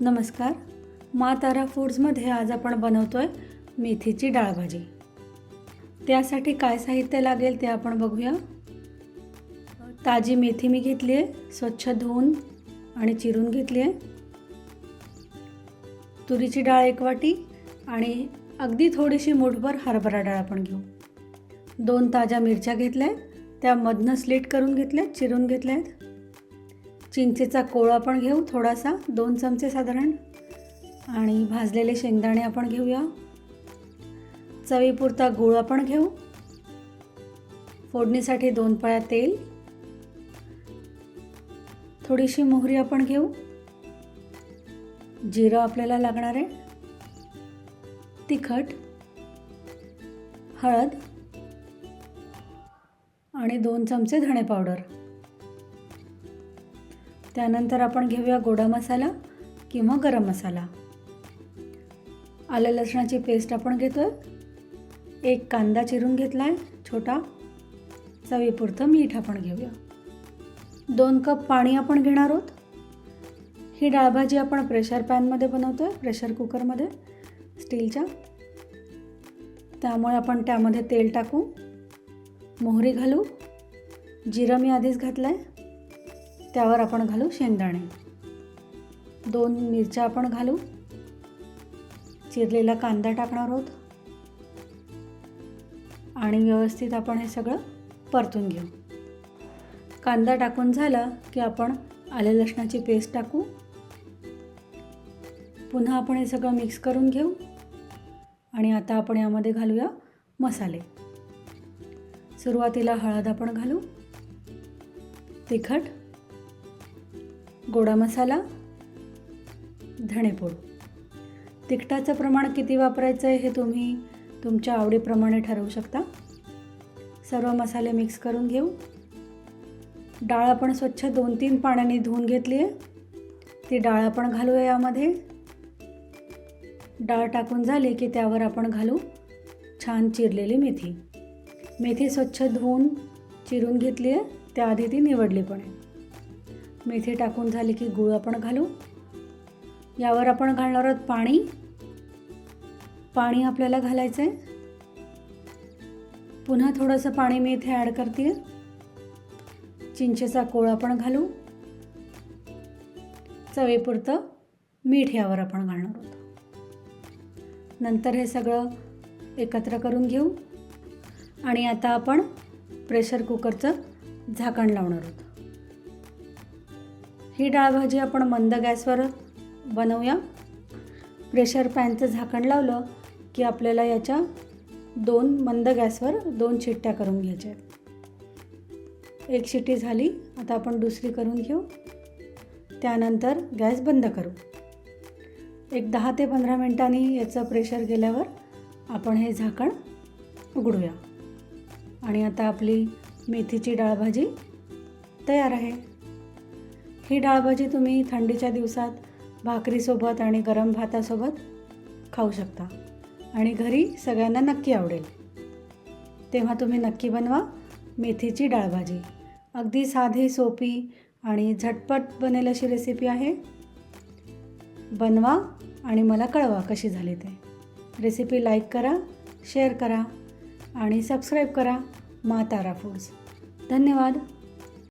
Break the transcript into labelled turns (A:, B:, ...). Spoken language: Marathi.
A: नमस्कार. मा तारा फूड्समध्ये आज आपण बनवतो आहे मेथीची डाळभाजी. त्यासाठी काय साहित्य लागेल ते आपण बघूया. ताजी मेथी मी घेतली आहे स्वच्छ धुवून आणि चिरून घेतली आहे तुरीची डाळ एक वाटी आणि अगदी थोडीशी मुठभर हरभरा डाळ आपण घेऊ. दोन ताज्या मिरच्या घेतल्या आहेत त्या मधनं स्लीट करून घेतल्या चिरून घेतल्या आहेत चिंचेचा कोळ आपण घेऊ थोडासा दोन चमचे साधारण. आणि भाजलेले शेंगदाणे आपण घेऊया. चवीपुरता गूळ आपण घेऊ. फोडणीसाठी दोन पळ्या तेल. थोडीशी मोहरी आपण घेऊ. जिरं आपल्याला लागणार आहे. तिखट. हळद. आणि दोन चमचे धणे पावडर. त्यानंतर आपण घेऊया गोडा मसाला किंवा गरम मसाला. आलं लसणाची पेस्ट आपण घेतो आहे एक कांदा चिरून घेतला आहे छोटा. चवीपुरतं मीठ आपण घेऊया. दोन कप पाणी आपण घेणार आहोत. ही डाळभाजी आपण प्रेशर पॅनमध्ये बनवतो आहे प्रेशर कुकरमध्ये स्टीलच्या. त्यामुळे आपण त्यामध्ये तेल टाकू मोहरी घालू जिरं मी आधीच घातलं आहे त्यावर आपण घालू शेंगदाणे. दोन मिरच्या आपण घालू. चिरलेला कांदा टाकणार आहोत. आणि व्यवस्थित आपण हे सगळं परतून घेऊ. कांदा टाकून झाला की आपण आले लसणाची पेस्ट टाकू. पुन्हा आपण हे सगळं मिक्स करून घेऊ. आणि आता आपण यामध्ये घालूया मसाले. सुरुवातीला हळद आपण घालू. तिखट. गोडा मसाला धणेपूड तिखटाचं प्रमाण किती वापरायचं आहे हे तुम्ही तुमच्या आवडीप्रमाणे ठरवू शकता. सर्व मसाले मिक्स करून घेऊ. डाळ आपण स्वच्छ दोन तीन पाण्याने धुवून घेतली आहे. ती डाळ आपण घालूया यामध्ये. डाळ टाकून झाली की त्यावर आपण घालू छान चिरलेली मेथी. मेथी स्वच्छ धुवून चिरून घेतली आहे. त्याआधी ती निवडली पण आहे. मेथी टाकून झाली की गूळ आपण घालू. यावर आपण घालणार आहोत पाणी. पाणी आपल्याला घालायचं आहे पुन्हा थोडंसं पाणी मी इथे ॲड करते. चिंचेचा कोळ आपण घालू. चवीपुरतं मीठ यावर आपण घालणार आहोत. नंतर हे सगळं एकत्र करून घेऊ. आणि आता आपण प्रेशर कुकरचं झाकण लावणार आहोत. ही डाळभाजी आपण मंद गॅसवर बनवूया. प्रेशर पॅनचं झाकण लावलं की आपल्याला याच्या दोन मंद गॅसवर दोन शिट्ट्या करून घ्यायच्या आहेत. एक शिट्टी झाली आता आपण दुसरी करून घेऊ. त्यानंतर गॅस बंद करू. एक दहा ते पंधरा मिनटांनी याचं प्रेशर गेल्यावर आपण हे झाकण उघडूया. आणि आता आपली मेथीची डाळभाजी तयार आहे. ही डाळभाजी तुम्ही थंडीच्या दिवसात भाकरीसोबत आणि गरम भातासोबत खाऊ शकता. आणि घरी सगळ्यांना नक्की आवडेल. तेव्हा तुम्ही नक्की बनवा मेथीची डाळभाजी. अगदी साधी सोपी आणि झटपट बनेल अशी रेसिपी आहे. बनवा आणि मला कळवा कशी झाली ते. रेसिपी लाईक करा शेअर करा आणि सबस्क्राईब करा मा तारा फूड्स धन्यवाद.